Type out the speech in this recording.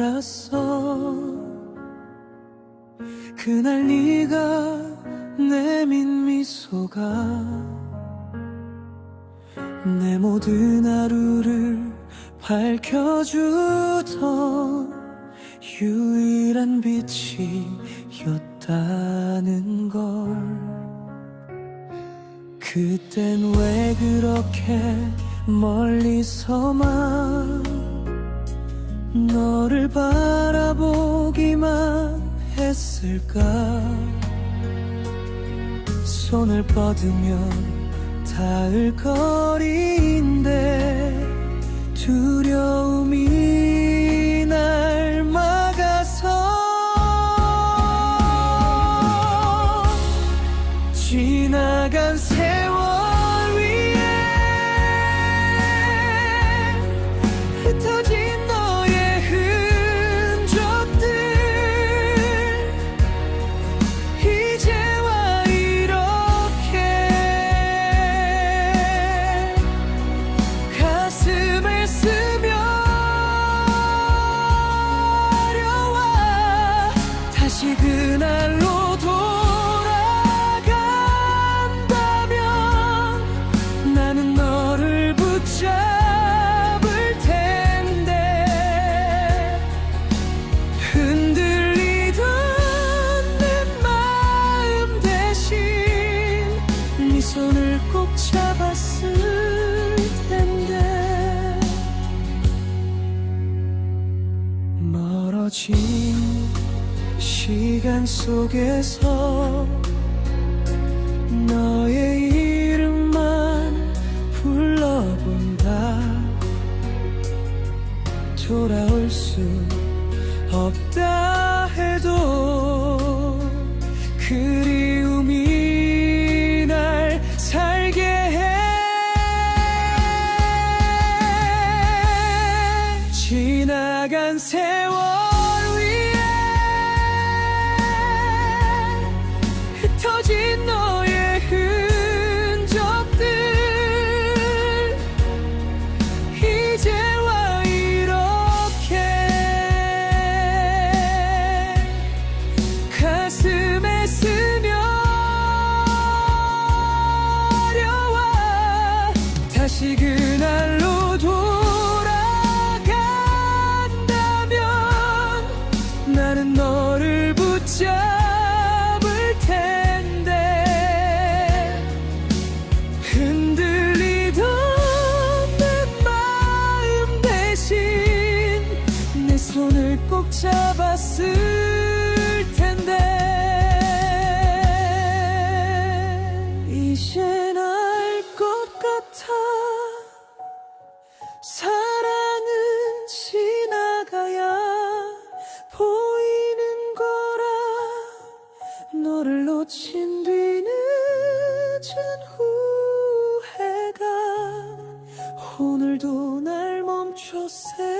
알았어. 그날 네가 내민 미소가 내 모든 하루를 밝혀주던 유일한 빛이었다는 걸. 그땐 왜 그렇게 멀리서만 너를 바라보기만 했을까? 손을 뻗으면 닿을 거리인데 두려움 잡았을 텐데 멀어진 시간 속에서 너의 이름만 불러본다. 돌아올 수 없다 해도 그리 지나간 세월 위에 흩어진 너의 흔적들 이제와 이렇게 가슴에 스며 어려와 다시 그 붙잡을 텐데 흔들리던 내 마음 대신 내 손을 꼭 잡았을 오늘도 날 멈춰 세